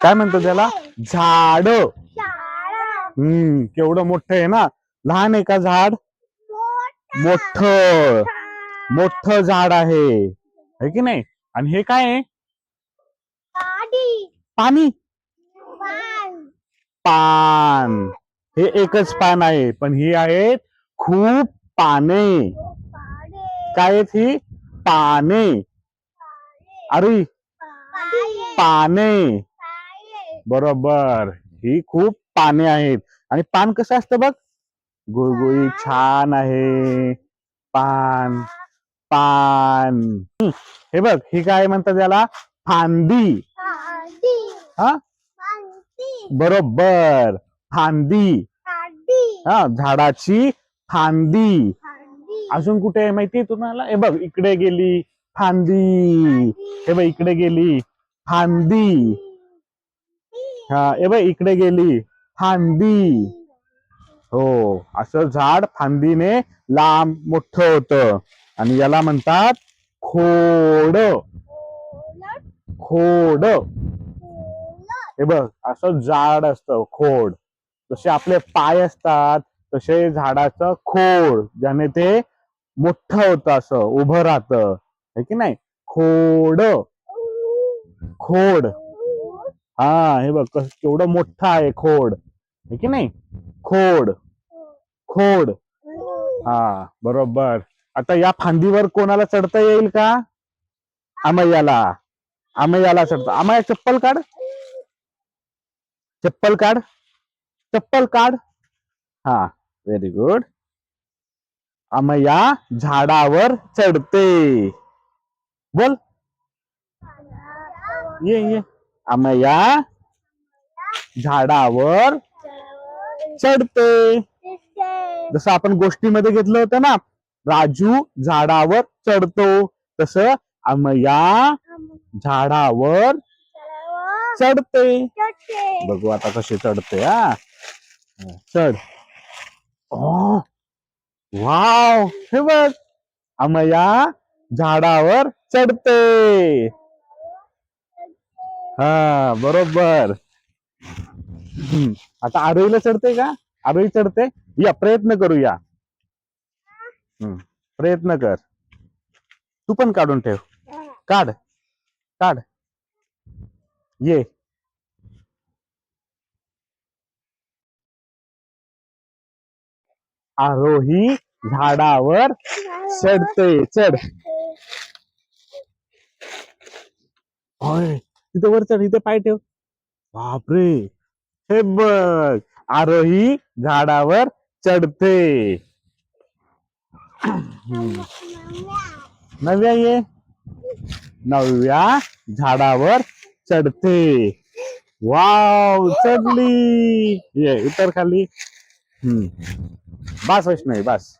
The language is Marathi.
काय म्हणतो त्याला? झाड. हम्म केवढं मोठं आहे ना? लहान आहे का झाड? मोठ. मोठ झाड आहे. है की नाही? आणि हे काय आहे? पाणी. पान. हे एकच पान आहे पण ही आहेत खूप पाने. काय आहेत ही? पाने. अरे. पाने. बरोबर. ही खूप पाने आहेत. आणि पान कसं असतं बघ? गुळगुळी छान आहे. पान पान. हे. बघ ही काय म्हणतात त्याला फांदी. हा? बरोबर. फांदी. हा झाडाची फांदी. अजून कुठे आहे माहितीये तुम्हाला? हे बघ इकडे गेली फांदी. हे बघ इकडे गेली फांदी. हा हे बघ इकडे गेली. फांदी. हो असं झाड फांदीने लांब मोठ होतं. आणि याला म्हणतात खोड. खोड. हे बघ असं झाड असतं खोड. जसे आपले पाय असतात तसे झाडाचं खोड ज्याने ते मोठ होतं असं उभं राहतं. है की नाही? खोड. खोड. हा हे बघ कस केवढं मोठं आहे खोड. है की नाही? खोड. खोड. हा बरोबर. आता या फांदीवर कोणाला चढता येईल का? अमय्याला. अमय्याला चढता. अमया चप्पल काढ. चप्पल काढ. चप्पल काढ. हा व्हेरी गुड अमया झाडावर चढते. बोल. ये ये. आमया झाडावर चढते. जसं आपण गोष्टीमध्ये घेतलं होतं ना राजू झाडावर चढतो. तस आमया झाडावर चढते. बघू आता कशी चढते हा. चढ. वाव. हे बघ. आमया झाडावर चढते. हा बरोबर. हम्म, आता आरोईला चढते का? आरोई चढते? या प्रयत्न करूया हम्म, प्रयत्न कर. तू पण काढून ठेव. काढ. काढ. ये. आरोही झाडावर चढते. चढ. होय. तिथे वर चढ इथे पाय ठेव. बापरे! हे बघ आरोही झाडावर चढते. नव्या ये. नव्या झाडावर चढते. वाव चढली. ये उतर खाली. हम्म. बस वैष्णवी बस.